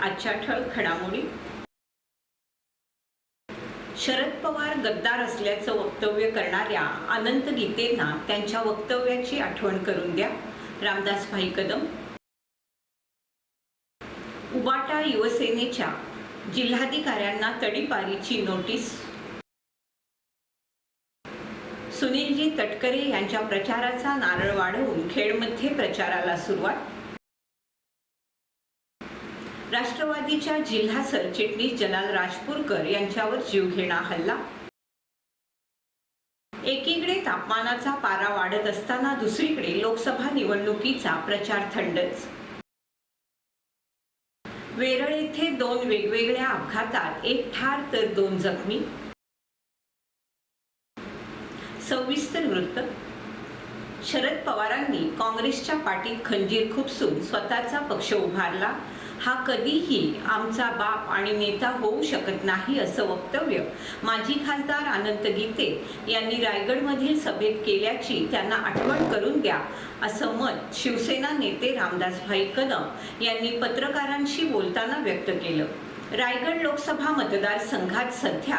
आजच्या ठळक घडामोडी. शरद पवार गद्दार असल्याचं वक्तव्य करणाऱ्या अनंत गीतेंना त्यांच्या वक्तव्याची आठवण करून द्या. रामदास भाई कदम. उबाटा युवसेनेच्या जिल्हाधिकाऱ्यांना तडीपारीची नोटीस. सुनीलजी तटकरे यांच्या प्रचाराचा नारळ वाढवून खेडमध्ये प्रचाराला सुरुवात. राष्ट्रवादीच्या जिल्हा सरचिटणीस जलाल राजपूरकर यांच्यावर जीवघेणा हल्ला. एकीकडे तापमानाचा पारा वाढत असताना दुसरीकडे लोकसभा निवडणुकीचा प्रचार थंडच. वेरळ येथे दोन वेगवेगळ्या अपघातात एक ठार तर दोन जखमी. सविस्तर वृत्त. शरद पवारांनी काँग्रेसच्या पाठीत खंजीर खुपसून स्वतःचा पक्ष उभारला. हा कधीही आमचा बाप आणि नेता होऊ शकत नाही असं वक्तव्य माजी खासदार अनंत गीते यांनी रायगडमधील सभेत केल्याची त्यांना आठवण करून द्या असं मत शिवसेना नेते रामदासभाई कदम यांनी पत्रकारांशी बोलताना व्यक्त केलं. रायगड लोकसभा मतदारसंघात सध्या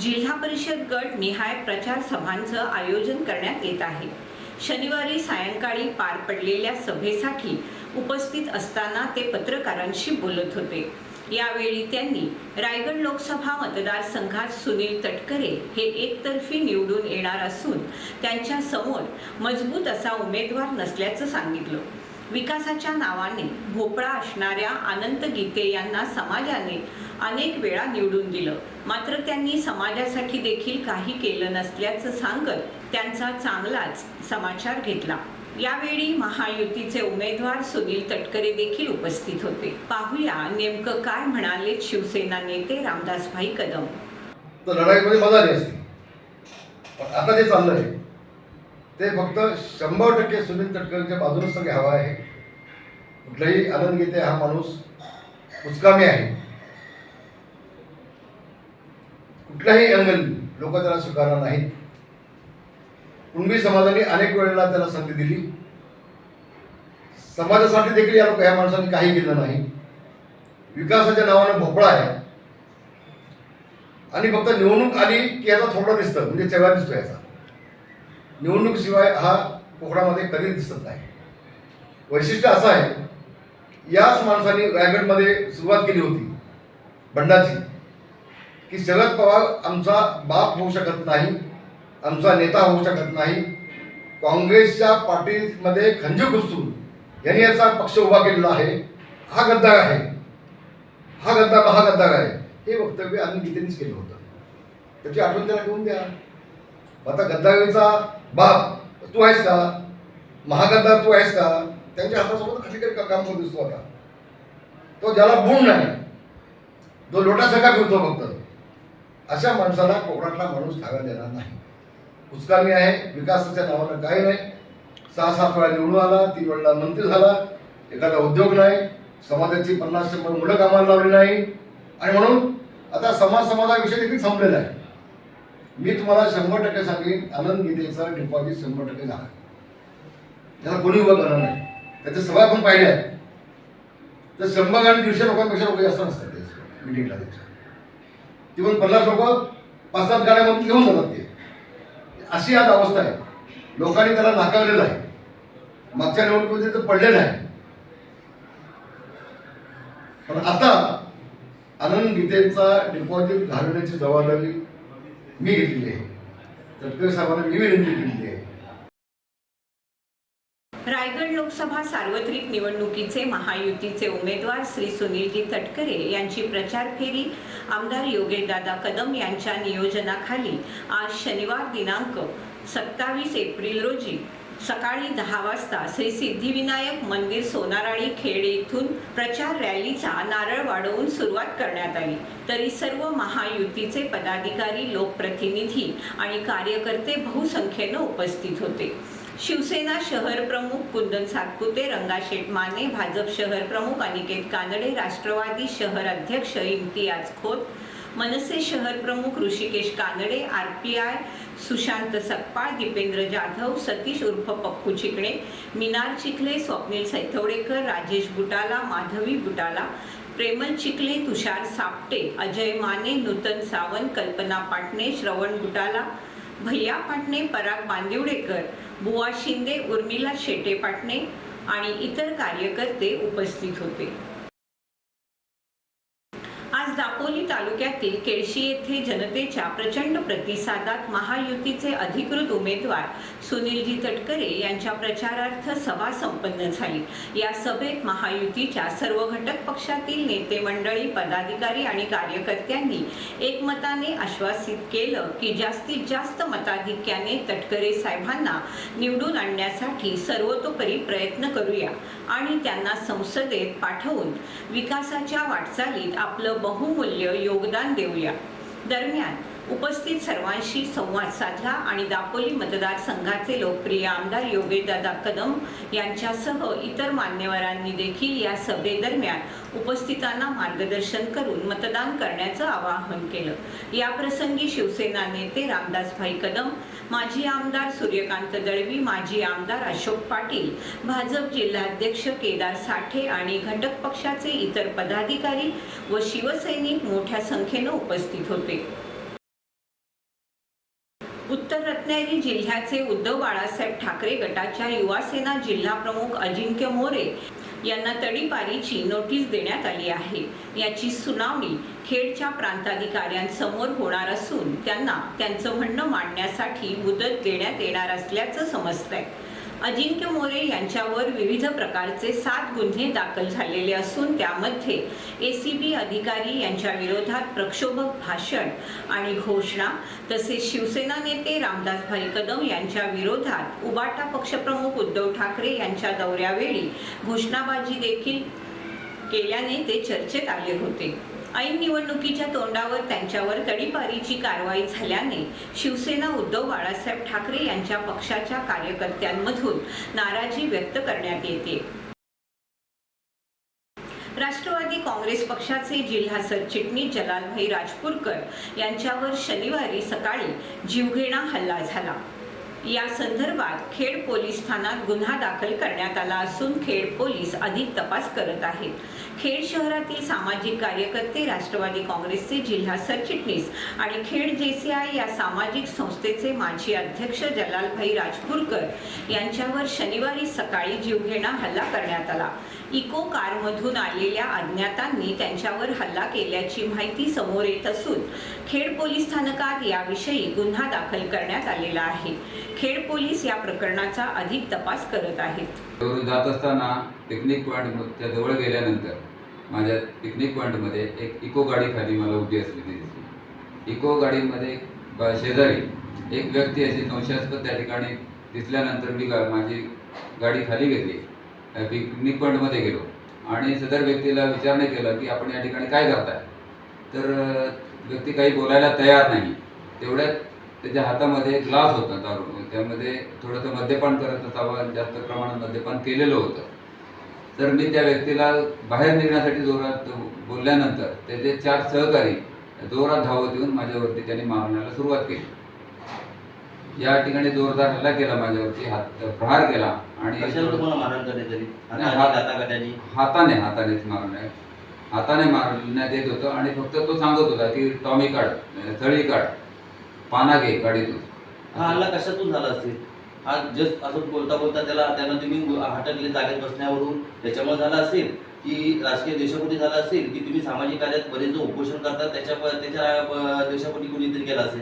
जिल्हा परिषद गट निहाय प्रचार सभांचं आयोजन करण्यात येत आहे. शनिवारी सायंकाळी पार पडलेल्या सभेसाठी उपस्थित असताना ते पत्रकारांशी बोलत होते. यावेळी त्यांनी रायगड लोकसभा मतदारसंघात सुनील तटकरे हे एकतर्फी निवडून येणार असून त्यांच्यासमोर मजबूत असा उमेदवार नसल्याचं सांगितलं. विकासाच्या नावाने भोपळा असणाऱ्या अनंत गीते यांना समाजाने अनेक वेळा निवडून दिलं. मात्र त्यांनी समाजासाठी देखील काही केलं नसल्याचं सांगत त्यांचा चांगलाच समाचार घेतला. यावेळी महायुतीचे उमेदवार सुनील तटकरे देखील उपस्थित होते. पाहूया नेमकं काय म्हणाले शिवसेना नेते रामदासभाई कदम. लढाईमध्ये मजा आली असती. आता जे ते फक्त शंभर टक्के सुनील तटकरेंच्या बाजूनच सगळे हवा आहे. कुठलाही आनंद घेते हा माणूस. उचकामी आहे. कुठल्याही अँगल लोक त्याला स्वीकारणार नाहीत. कुणबी समाजाने अनेक वेळेला त्याला संधी दिली. समाजासाठी देखील या लोक ह्या माणसाने काही केलं नाही. विकासाच्या नावानं भोपळा आहे. आणि फक्त निवडणूक आली की याचा थोडं दिसतं म्हणजे चेहरा दिसतो याचा. निवडणुकीशिवाय हा कोकणामध्ये कधीच दिसत नाही. वैशिष्ट्य असं आहे याच माणसाने रायगडमध्ये सुरुवात केली होती भंडाची की शरद पवार आमचा बाप होऊ शकत नाही आमचा नेता होऊ शकत नाही काँग्रेसच्या पार्टीमध्ये खंजीर घुसून यांनी याचा पक्ष उभा केलेला आहे हा गद्दार आहे हा गद्दार महागद्दार आहे हे वक्तव्य आम्ही गीतेनेच केलं होतं. त्याची आठवण त्याला घेऊन द्या. आता गद्दारीचा बाप तू आहेस का? महागद्दार तू आहेस का? त्यांच्या हातासोबत खाली तरी काम करून दिसतो आता? तो ज्याला गुण नाही जो लोटासारखा फिरतो फक्त. अशा माणसाला कोकणातला माणूस खायला देणार नाही. उचकामी आहे विकासाच्या नावानं काही नाही. सहा सात वेळा निवडून आला तीन वेळा मंत्री झाला एखादा उद्योग नाही समाजाची पन्नास शंभर मुलं कामाला लावली नाही. आणि म्हणून आता समाज समाजाविषयी देखील संपलेला आहे. मी तुम्हाला शंभर टक्के सांगेन आनंद गीतेचा डिपॉझिट शंभर टक्के झाला. त्याला कोणी उभं करणार नाही. त्याच्या सभा आपण पाहिल्या आहेत तर शंभर आणि दीडशे लोकांपेक्षा लोक जास्त नसतात ते मिटिंगला त्याच्या. ती पण पन्नास लोक पाच सात गाड्यामधून घेऊन जातात ते. अशी आज अवस्था आहे. लोकांनी त्याला नाकारलेलं आहे. मागच्या निवडणुकीमध्ये तर पडलेलं आहे. पण आता आनंद गीतेचा डिपॉझिट घालवण्याची जबाबदारी मी घेतलेली आहे. तटकरे साहेबांना मी विनंती केली आहे. रायगड लोकसभा सार्वत्रिक निवडणुकीचे महायुतीचे उमेदवार श्री सुनीलजी तटकरे यांची प्रचार फेरी आमदार योगेशदादा कदम यांच्या नियोजनाखाली आज शनिवार दिनांक सत्तावीस एप्रिल रोजी सकाळी दहा वाजता श्री सिद्धिविनायक मंदिर सोनाराळी खेड येथून प्रचार रॅलीचा नारळ वाढवून सुरुवात करण्यात आली. तरी सर्व महायुतीचे पदाधिकारी लोकप्रतिनिधी आणि कार्यकर्ते बहुसंख्येनं उपस्थित होते. शिवसेना शहर प्रमुख कुंदन सातपुते रंगाशेठ माने भाजप शहर प्रमुख अनिकेत कानडे राष्ट्रवादी शहर अध्यक्ष इम्तियाज खोत मनसे शहर प्रमुख Rishikesh Kanade R P I Sushant Sakpal Dipendra Jadhav Satish उर्फ पप्पू चिकणे मिनार चिखले स्वप्नील सैथवडेकर राजेश बुटाला माधवी बुटाला प्रेमल चिखले तुषार सापटे अजय माने नूतन सावंत कल्पना पाटणे श्रवण गुटाला भैया पाटणे पराग बांदिवडेकर बुवा शिंदे उर्मिला शेटे पाटणे आणि इतर कार्यकर्ते उपस्थित होते. आज दापोली तालुक्यातील केळशी येथे जनतेच्या प्रचंड प्रतिसादात महायुतीचे अधिकृत उमेदवार सुनीलजी तटकरे यांच्या प्रचारार्थ सभा संपन्न झाली. या सभेत महायुतीच्या सर्व घटक पक्षातील नेते मंडळी पदाधिकारी आणि कार्यकर्त्यांनी एकमताने आश्वासित केलं की जास्तीत जास्त मताधिक्याने तटकरे साहेबांना निवडून आणण्यासाठी सर्वतोपरी प्रयत्न करूया आणि त्यांना संसदेत पाठवून विकासाच्या वाटचालीत आपलं बहुमूल्य योगदान देऊया. दरम्यान उपस्थित सर्वांशी संवाद साधला आणि दापोली मतदारसंघाचे लोकप्रिय आमदार योगेदादा कदम यांच्यासह इतर मान्यवरांनी देखील या सभेदरम्यान उपस्थितांना मार्गदर्शन करून मतदान करण्याचं आवाहन केलं. याप्रसंगी शिवसेना नेते रामदासभाई कदम माजी आमदार सूर्यकांत दळवी माजी आमदार अशोक पाटील भाजप जिल्हाध्यक्ष केदार साठे आणि घटक पक्षाचे इतर पदाधिकारी व शिवसैनिक मोठ्या संख्येनं उपस्थित होते. उत्तर रत्नागिरी जिल्ह्याचे उद्धव बाळासाहेब ठाकरे गटाच्या युवासेना जिल्हाप्रमुख अजिंक्य मोरे यांना तडीपारीची नोटीस देण्यात आली आहे. याची सुनावणी खेडच्या प्रांताधिकाऱ्यांसमोर होणार असून त्यांना त्यांचं म्हणणं मांडण्यासाठी मुदत देण्यात येणार असल्याचं समजतंय. अजिंक्य मोरे यांच्यावर विविध प्रकारचे सात गुन्हे दाखल झालेले असून त्यामध्ये ए सी बी अधिकारी यांच्या विरोधात प्रक्षोभक भाषण आणि घोषणा तसेच शिवसेना नेते रामदासभाई कदम यांच्या विरोधात उबाटा पक्षप्रमुख उद्धव ठाकरे यांच्या दौऱ्यावेळी घोषणाबाजी देखील केल्याने ते चर्चेत आले होते. ऐन निवडणुकीच्या तोंडावर त्यांच्यावर तडीपारीची कारवाई झाल्याने शिवसेना उद्धव बाळासाहेब ठाकरे यांच्या पक्षाच्या कार्यकर्त्यांमधून नाराजी व्यक्त करण्यात येते. राष्ट्रवादी काँग्रेस पक्षाचे जिल्हा सरचिटणीस जलालभाई राजपूरकर यांच्यावर शनिवारी सकाळी जीवघेणा हल्ला झाला. या संदर्भात खेड पोलीस ठाण्यात गुन्हा दाखल करण्यात आला असून खेड पोलीस अधिक तपास करत आहेत. खेड शहरातील सामाजिक कार्यकर्ते राष्ट्रवादी काँग्रेसचे जिल्हा सरचिटणीस आणि खेड जेसीआय या सामाजिक संस्थेचे माजी अध्यक्ष जलालभाई राजपूरकर यांच्यावर शनिवारी सकाळी जीवघेणा हल्ला करण्यात आला. इको कारमधून आलेल्या अज्ञातांनी त्यांच्यावर हल्ला केल्याची माहिती समोर येत असून खेड पोलीस स्थानकात याविषयी गुन्हा दाखल करण्यात आलेला आहे. खेड पोलीस या प्रकरणाचा अधिक तपास करत आहेत. जात असताना पिकनिक पॉईंटच्या जवळ गेल्यानंतर माझ्या पिकनिक पॉईंटमध्ये एक इको गाडी खाली मला उभी असलेली दिसली. इको गाडीमध्ये शेजारी एक व्यक्ती अशी संशयास्पद त्या ठिकाणी दिसल्यानंतर मी गा माझी गाडी खाली घेतली. पिकनिक पॉईंटमध्ये गेलो. आणि सदर व्यक्तीला विचारणे केलं की आपण या ठिकाणी काय करताय? तर व्यक्ती काही बोलायला तयार नाही. तेवढ्यात त्याच्या हातामध्ये ग्लास होता दारू. त्यामध्ये थोडंसं मद्यपान करत असावं जास्त प्रमाणात मद्यपान केलेलं होतं. तर मी त्या व्यक्तीला बाहेर निघण्यासाठी जोरात बोलल्यानंतर त्याचे चार सहकारी जोरात धावत येऊन माझ्यावरती त्यांनी मारण्याला सुरुवात केली. या ठिकाणी जोरदार हल्ला केला माझ्यावरती हात प्रहार केला आणि हाताने, हातानेच मारण्यात हाताने मारण्यात येत होतं आणि फक्त तो सांगत होता की टॉमी काढ थळी काढ पाना घे गाडीतून. हा हल्ला कशातून झाला असेल? हा जस्ट असं बोलता बोलता त्याला त्यांना तुम्ही हटकले जागेत बसण्यावरून. त्याच्यामुळे झाला असेल की राजकीय देशापोटी झाला असेल की तुम्ही सामाजिक कार्यात बरेच जो उपोषण करतात त्याच्या त्याच्या देशापोटी कुणीतरी केला असेल?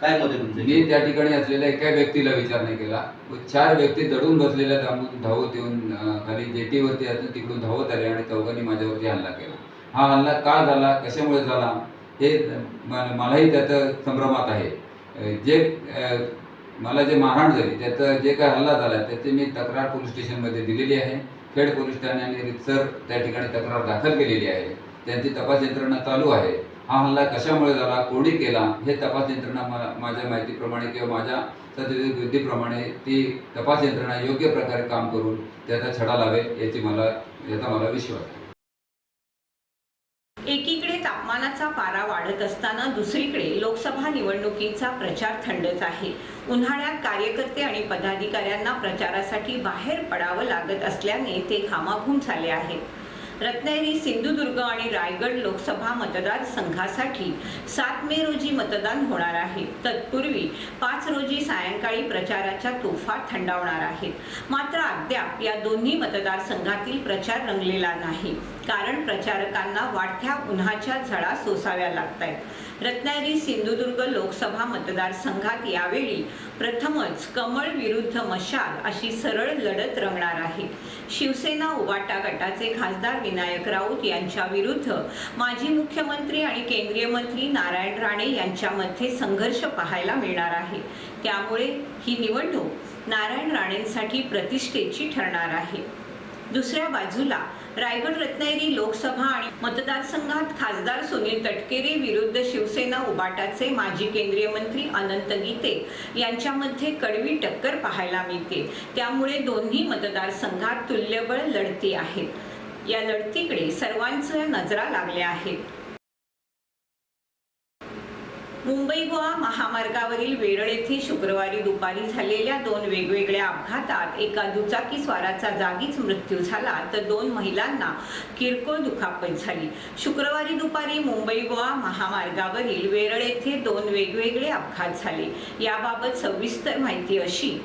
काय मत आहे तुमचं? मी त्या ठिकाणी असलेल्या एका व्यक्तीला विचार नाही केला. व चार व्यक्ती दडून बसलेल्या धावून धावत येऊन खाली जेटीवरती असून तिकडून धावत आले आणि चौघांनी माझ्यावरती हल्ला केला. हा हल्ला का झाला? कशामुळे झाला? हे मलाही त्याचं संभ्रमात आहे. जे मला जे मारहाण झाली त्याचं जे काय हल्ला झाला त्याची मी तक्रार पोलीस स्टेशनमध्ये दिलेली आहे. खेड पोलीस ठाण्याने रितसर त्या ठिकाणी तक्रार दाखल केलेली आहे. त्यांची तपास यंत्रणा चालू आहे. हा हल्ला कशामुळे झाला कोणी केला हे तपास यंत्रणा मा- माझ्या माहितीप्रमाणे किंवा माझ्या सद्यविधीप्रमाणे ती तपास यंत्रणा योग्य प्रकारे काम करून त्याचा छडा लावेल याची मला याचा मला विश्वास आहे एकीकडे तापमानाचा पारा वाढत असताना दुसरीकडे लोकसभा निवडणुकीचा प्रचार थंडच आहे. उन्हाळ्यात कार्यकर्ते आणि पदाधिकाऱ्यांना प्रचारासाठी बाहेर पडावं लागत असल्याने ते घामाघूम झाले आहेत. रत्नागिरी सिंधुदुर्ग आणि रायगड लोकसभा मतदारसंघासाठी सात मे रोजी मतदान होणार आहे. तत्पूर्वी पाच रोजी सायंकाळी प्रचाराच्या तोफा थंडावणार आहेत. मात्र अद्याप या दोन्ही मतदारसंघातील प्रचार रंगलेला नाही. कारण प्रचारकांना वाढत्या उन्हाच्या झळा सोसाव्या लागत आहेत रत्नागिरी सिंधुदुर्ग लोकसभा मतदारसंघात यावेळी प्रथमच कमळ विरुद्ध मशाल अशी सरळ लढत रंगणार आहे. शिवसेना उबाटा गटाचे खासदार विनायक राऊत यांच्या विरुद्ध माजी मुख्यमंत्री आणि केंद्रीय मंत्री नारायण राणे यांच्यामध्ये संघर्ष पाहायला मिळणार आहे. त्यामुळे ही निवडणूक नारायण राणेंसाठी प्रतिष्ठेची ठरणार आहे. दुसऱ्या बाजूला रायगड रत्नागिरी लोकसभा आणि मतदारसंघात खासदार सुनील तटकेरे विरुद्ध शिवसेना उबाटाचे माजी केंद्रीय मंत्री अनंत गीते यांच्यामध्ये कडवी टक्कर पाहायला मिळते. त्यामुळे दोन्ही मतदारसंघात तुल्यबळ लढती आहेत या लढतीकडे सर्वांच्या नजरा लागल्या आहेत. मुंबई गोवा महामार्गावरील वेरळ येथे शुक्रवारी दुपारी झालेल्या दोन वेगवेगळ्या अपघातात एका दुचाकी स्वाराचा जागीच मृत्यू झाला तर दोन महिलांना किरकोळ दुखापत झाली. शुक्रवारी दुपारी मुंबई गोवा महामार्गावरील वेरळ येथे दोन वेगवेगळे अपघात झाले. याबाबत सविस्तर माहिती अशी.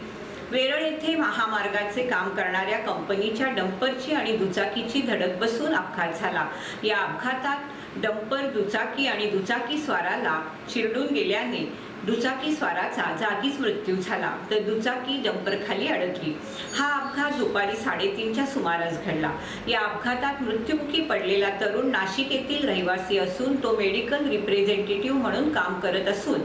वेरळ येथे महामार्गाचे काम करणाऱ्या कंपनीच्या डंपरची आणि दुचाकीची धडक बसून अपघात झाला. या अपघातात डंपर दुचाकी आणि दुचाकी स्वाराला चिरडून गेल्याने दुचाकी स्वाराचा जागीच मृत्यू झाला. तर दुचाकी डंपरखाली अडकली. हा अपघात दुपारी साडेतीनच्या सुमारास घडला. या अपघातात मृत्युमुखी पडलेला तरुण नाशिक येथील रहिवासी असून तो मेडिकल रिप्रेझेंटेटिव्ह म्हणून काम करत असून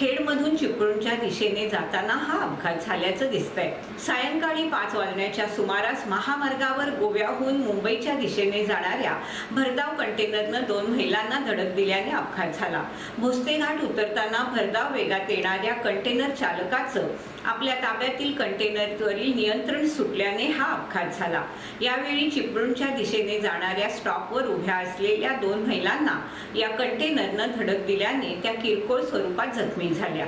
खेडमधून चिपळूणच्या दिशेने जाताना हा अपघात झाल्याचं दिसतंय. सायंकाळी पाच वाजण्याच्या सुमारास महामार्गावर गोव्याहून मुंबईच्या दिशेने जाणाऱ्या भरधाव कंटेनरनं दोन महिलांना धडक दिल्याने अपघात झाला. भोसले घाट उतरताना भरधाव वेगात येणाऱ्या कंटेनर चालकाचं आपल्या ताब्यातील कंटेनरवरील नियंत्रण सुटल्याने हा अपघात झाला. यावेळी चिपळूणच्या दिशेने जाणाऱ्या स्टॉपवर उभ्या असलेल्या दोन महिलांना या कंटेनरनं धडक दिल्याने त्या किरकोळ स्वरूपात जखमी झाल्या.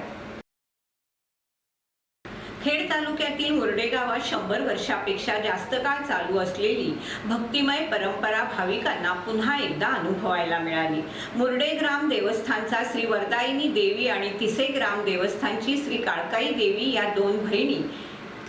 खेड तालुक्यातील मुरडे गावात शंभर वर्षापेक्षा जास्त काळ चालू असलेली भक्तिमय परंपरा भाविकांना पुन्हा एकदा अनुभवायला मिळाली. मुरडे ग्राम देवस्थानचा श्री वरदायिनी देवी आणि तिसे ग्राम देवस्थानची श्री काळकाई देवी या दोन बहिणी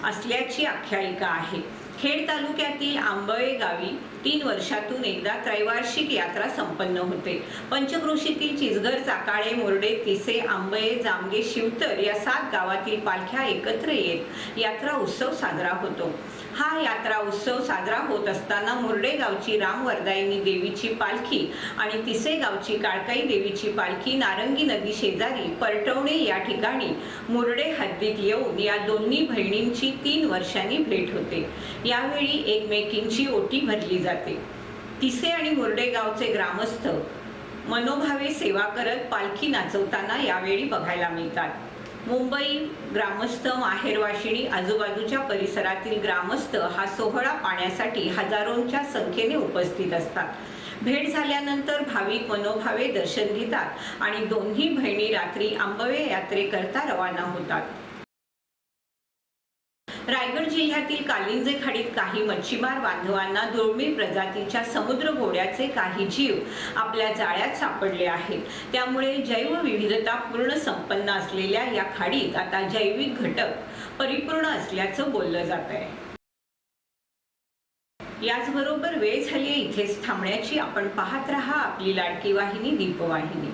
असल्याची आख्यायिका आहे. खेड तालुक्यातील आंबळे गावी तीन वर्षातून एकदा त्रैवार्षिक यात्रा संपन्न होते. पंचक्रोशीतील चिचघर चाकाळे मोरडे तिसे आंबळे जामगे शिवतर या सात गावातील पालख्या एकत्र येत यात्रा उत्सव साजरा होतो. हा यात्रा उत्सव साजरा होत असताना मुरडे गावची रामवरदायिनी देवीची पालखी आणि तिसे गावची काळकाई देवीची पालखी नारंगी नदी शेजारी परटवणे या ठिकाणी मुरडे हद्दीत येऊन या दोन्ही बहिणींची तीन वर्षांनी भेट होते. यावेळी एकमेकींची ओटी भरली जाते. तिसे आणि मुरडे गावचे ग्रामस्थ मनोभावे सेवा करत पालखी नाचवताना यावेळी बघायला मिळतात. मुंबई ग्रामस्थ माहेरवाशिणी आजूबाजूच्या परिसरातील ग्रामस्थ हा सोहळा पाण्यासाठी हजारोंच्या संख्येने उपस्थित असतात. भेट झाल्यानंतर भाविक मनोभावे दर्शन घेतात आणि दोन्ही बहिणी रात्री आंबवे यात्रेकरता रवाना होतात. रायगड जिल्ह्यातील कालिंजे खाडीत काही मच्छीमार बांधवांना दुर्मिळ प्रजातीच्या समुद्र घोड्याचे काही जीव आपल्या जाळ्यात सापडले आहेत. त्यामुळे जैवविविधता पूर्ण संपन्न असलेल्या या खाडीत आता जैविक घटक परिपूर्ण असल्याचं बोललं जात आहे. याचबरोबर वेळ झाली आहे इथेच थांबण्याची. आपण पाहत रहा आपली लाडकी वाहिनी दीपवाहिनी.